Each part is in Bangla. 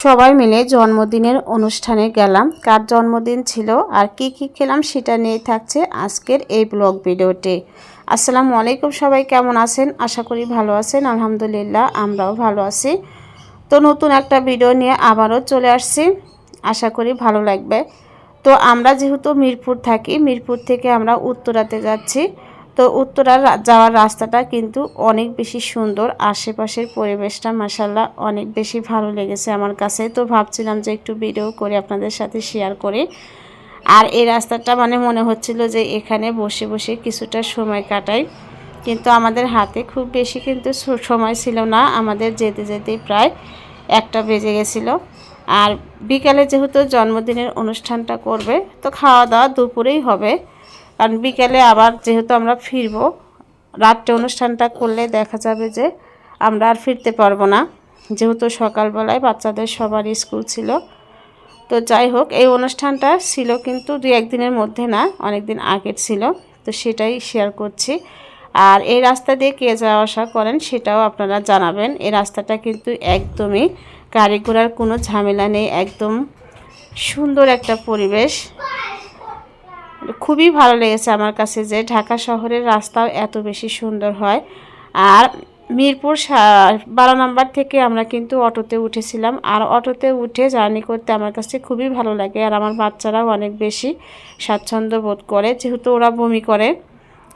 সবাই মিলে জন্মদিনের অনুষ্ঠানে গেলাম। কার জন্মদিন ছিল আর কি কি খেলাম সেটা নিয়ে থাকছে আজকের এই ব্লগ ভিডিওটি। আসসালামু আলাইকুম, সবাই কেমন আছেন? আশা করি ভালো আছেন, আলহামদুলিল্লাহ আমরাও ভালো আছি। তো নতুন একটা ভিডিও নিয়ে আবারও চলে আসছি। আশা করি ভালো লাগবে। তো আমরা যেহেতু মিরপুর থাকি, মিরপুর থেকে আমরা উত্তরাতে যাচ্ছি। তো উত্তরার যাওয়ার রাস্তাটা কিন্তু অনেক বেশি সুন্দর। আশেপাশের পরিবেশটা মাসাল্লাহ অনেক বেশি ভালো লেগেছে আমার কাছে। তো ভাবছিলাম যে একটু ভিডিও করে আপনাদের সাথে শেয়ার করে। আর এই রাস্তাটা মানে মনে হচ্ছিল যে এখানে বসে বসে কিছুটা সময় কাটাই। কিন্তু আমাদের হাতে খুব বেশি কিন্তু সময় ছিল না। আমাদের যেতে যেতে প্রায় একটা বেজে গেছিল। আর বিকালে যেহেতু জন্মদিনের অনুষ্ঠানটা করবে, তো খাওয়া দাওয়া দুপুরেই হবে। কারণ বিকেলে আবার যেহেতু আমরা ফিরবো, রাত্রে অনুষ্ঠানটা করলে দেখা যাবে যে আমরা আর ফিরতে পারব না। যেহেতু সকালবেলায় বাচ্চাদের সবার স্কুল ছিল। তো যাই হোক, এই অনুষ্ঠানটা ছিল কিন্তু দুই একদিনের মধ্যে না, অনেক দিন আগের ছিল। তো সেটাই শেয়ার করছি। আর এই রাস্তা দিয়ে কে যাওয়া আসা করেন সেটাও আপনারা জানাবেন। এই রাস্তাটা কিন্তু একদমই গাড়ি ঘোড়ার কোনো ঝামেলা নেই, একদম সুন্দর একটা পরিবেশ। খুবই ভালো লেগেছে আমার কাছে যে ঢাকা শহরের রাস্তাও এত বেশি সুন্দর হয়। আর মিরপুর বারো নম্বর থেকে আমরা কিন্তু অটোতে উঠেছিলাম। আর অটোতে উঠে জার্নি করতে আমার কাছে খুবই ভালো লাগে আর আমার বাচ্চারাও অনেক বেশি স্বাচ্ছন্দ্য বোধ করে। যেহেতু ওরা বমি করে,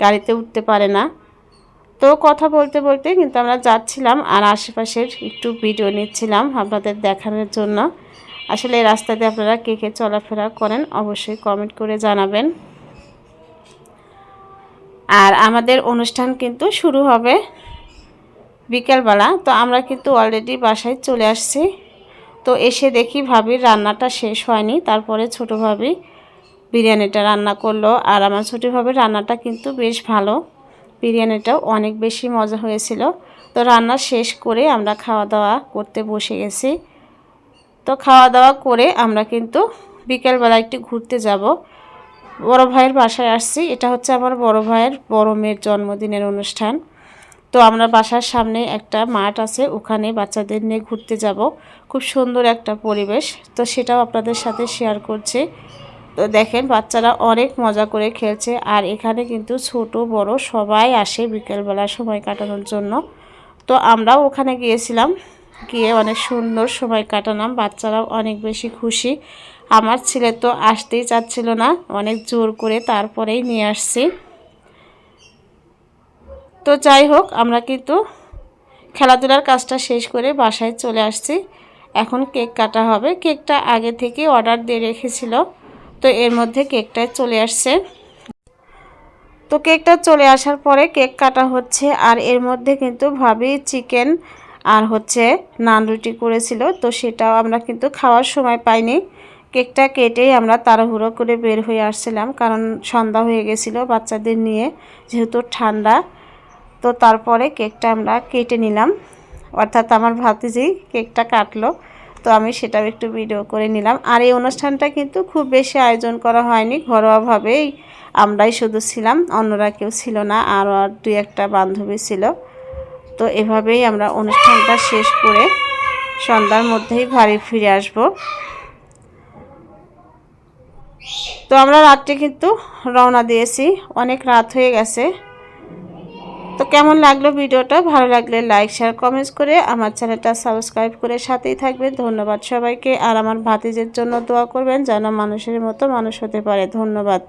গাড়িতে উঠতে পারে না। তো কথা বলতে বলতে কিন্তু আমরা যাচ্ছিলাম আর আশেপাশের একটু ভিডিও নিচ্ছিলাম আপনাদের দেখানোর জন্য। আসলে এই রাস্তা দিয়ে আপনারা কে কে চলাফেরা করেন অবশ্যই কমেন্ট করে জানাবেন। আর আমাদের অনুষ্ঠান কিন্তু শুরু হবে বিকেলবেলা, তো আমরা কিন্তু অলরেডি বাসায় চলে আসছি। তো এসে দেখি ভাবির রান্নাটা শেষ হয়নি, তারপরে ছোটো ভাবি বিরিয়ানিটা রান্না করল। আর আমার ছোটো ভাবির রান্নাটা কিন্তু বেশ ভালো, বিরিয়ানিটাও অনেক বেশি মজা হয়েছিল। তো রান্না শেষ করে আমরা খাওয়া দাওয়া করতে বসে গেছি। তো খাওয়া দাওয়া করে আমরা কিন্তু বিকেলবেলা একটু ঘুরতে যাব। বড় ভাইয়ের বাসায় আসছি। এটা হচ্ছে আমার বড় ভাইয়ের বড় মেয়ের জন্মদিনের অনুষ্ঠান। তো আমরা বাসার সামনে একটা মাঠ আছে, ওখানে বাচ্চাদের নিয়ে ঘুরতে যাব। খুব সুন্দর একটা পরিবেশ। তো সেটাও আপনাদের সাথে শেয়ার করছি। তো দেখেন, বাচ্চারা অনেক মজা করে খেলছে। আর এখানে কিন্তু ছোট, বড় সবাই আসে বিকেলবেলা সময় কাটানোর জন্য। তো আমরাও ওখানে গিয়েছিলাম। গিয়ে অনেক সুন্দর সময় কাটালাম। বাচ্চারাও অনেক বেশি খুশি। আমার ছেলে তো আসতেই চাচ্ছিল না, অনেক জোর করে তারপরেই নিয়ে আসছি। তো যাই হোক, আমরা কিন্তু খেলাধুলার কাজটা শেষ করে বাসায় চলে আসছি। এখন কেক কাটা হবে। কেকটা আগে থেকে অর্ডার দিয়ে রেখেছিল, তো এর মধ্যে কেকটা চলে আসছে। তো কেকটা চলে আসার পরে কেক কাটা হচ্ছে, আর এর মধ্যে কিন্তু ভাবি চিকেন আর হচ্ছে নান রুটি করেছিল, তো সেটাও আমরা কিন্তু খাওয়ার সময় পাইনি। কেকটা কেটেই আমরা তাড়াহুড়ো করে বের হয়ে আসছিলাম, কারণ সন্ধ্যা হয়ে গেছিল বাচ্চাদের নিয়ে, যেহেতু ঠান্ডা। তো তারপরে কেকটা আমরা কেটে নিলাম। অর্থাৎ আমার ভাতিজি কেকটা কাটলো, তো আমি সেটাও একটু ভিডিও করে নিলাম। আর এই অনুষ্ঠানটা কিন্তু খুব বেশি আয়োজন করা হয়নি, ঘরোয়াভাবেই আমরাই শুধু ছিলাম, অন্যরা কেউ ছিল না আর দুই একটা বান্ধবী ছিল। তো এভাবেই আমরা অনুষ্ঠানটা শেষ করে সন্ধ্যার মধ্যেই বাড়ি ফিরে আসব। তো আমরা রাত্রে কিন্তু রওনা দিয়েছি। অনেক রাত হয়ে গেছে। তো কেমন লাগল ভিডিওটা? ভালো লাগলে লাইক শেয়ার কমেন্টস করে আমার চ্যানেলটা সাবস্ক্রাইব করে সাথেই থাকবেন। ধন্যবাদ সবাইকে। আর আমার ভাতিজের জন্য দোয়া করবেন যেন মানুষের মতো মানুষ হতে পারে। ধন্যবাদ।